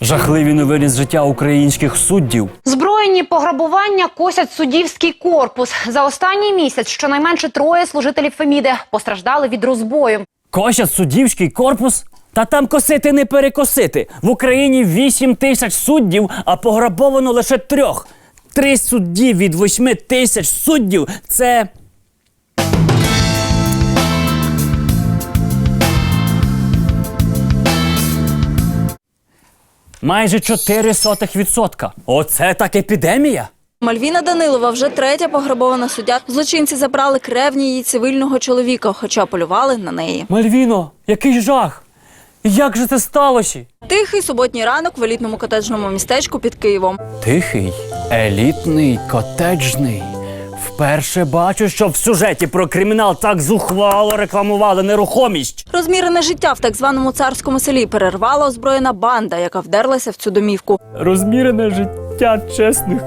Жахливі новини з життя українських суддів. Збройні пограбування косять суддівський корпус. За останній місяць щонайменше троє служителів Феміди постраждали від розбою. Косять суддівський корпус? Та там косити не перекосити. В Україні 8 тисяч суддів, а пограбовано лише трьох. Три судді від 8 тисяч суддів це. Майже 0,04%. Оце так епідемія. Мальвіна Данилова вже третя пограбована суддя. Злочинці забрали кревні її цивільного чоловіка, хоча полювали на неї. Мальвіно, який жах! Як же це сталося? Тихий суботній ранок в елітному котеджному містечку під Києвом. Тихий, елітний, котеджний. Вперше бачу, що в сюжеті про кримінал так зухвало рекламували нерухомість. Розмірене життя в так званому царському селі перервала озброєна банда, яка вдерлася в цю домівку. Розмірене життя чесних,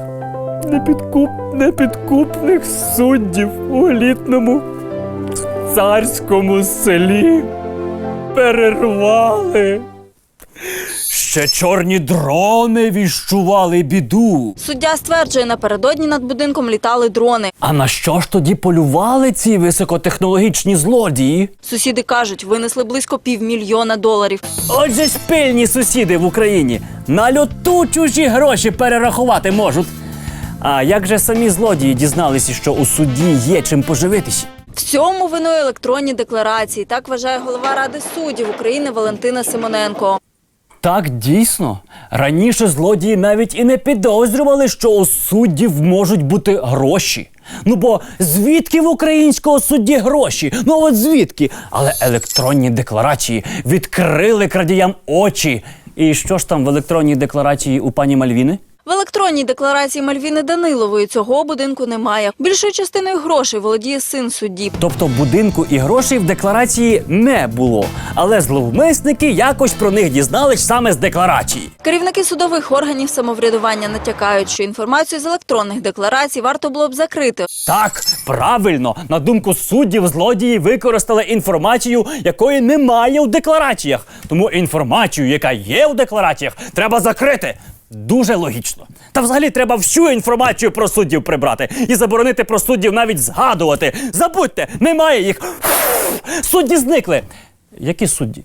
непідкуп, непідкупних суддів у елітному царському селі перервали. Ще чорні дрони віщували біду. Суддя стверджує, напередодні над будинком літали дрони. А на що ж тоді полювали ці високотехнологічні злодії? Сусіди кажуть, винесли близько півмільйона доларів. Отже ж пильні сусіди в Україні на льоту чужі гроші перерахувати можуть. А як же самі злодії дізналися, що у суді є чим поживитися? В цьому виною електронні декларації. Так вважає голова ради суддів України Валентина Симоненко. Так дійсно. Раніше злодії навіть і не підозрювали, що у суддів можуть бути гроші. Ну бо звідки в українського судді гроші? Ну от звідки? Але електронні декларації відкрили крадіям очі. І що ж там в електронній декларації у пані Мальвіни? В електронній декларації Мальвіни Данилової цього будинку немає. Більшою частиною грошей володіє син судді. Тобто будинку і грошей в декларації не було. Але зловмисники якось про них дізнались саме з декларації. Керівники судових органів самоврядування натякають, що інформацію з електронних декларацій варто було б закрити. Так, правильно, на думку суддів, злодії використали інформацію, якої немає у деклараціях. Тому інформацію, яка є у деклараціях, треба закрити. Дуже логічно. Та взагалі треба всю інформацію про суддів прибрати і заборонити про суддів навіть згадувати. Забудьте, немає їх. Судді зникли. Які судді?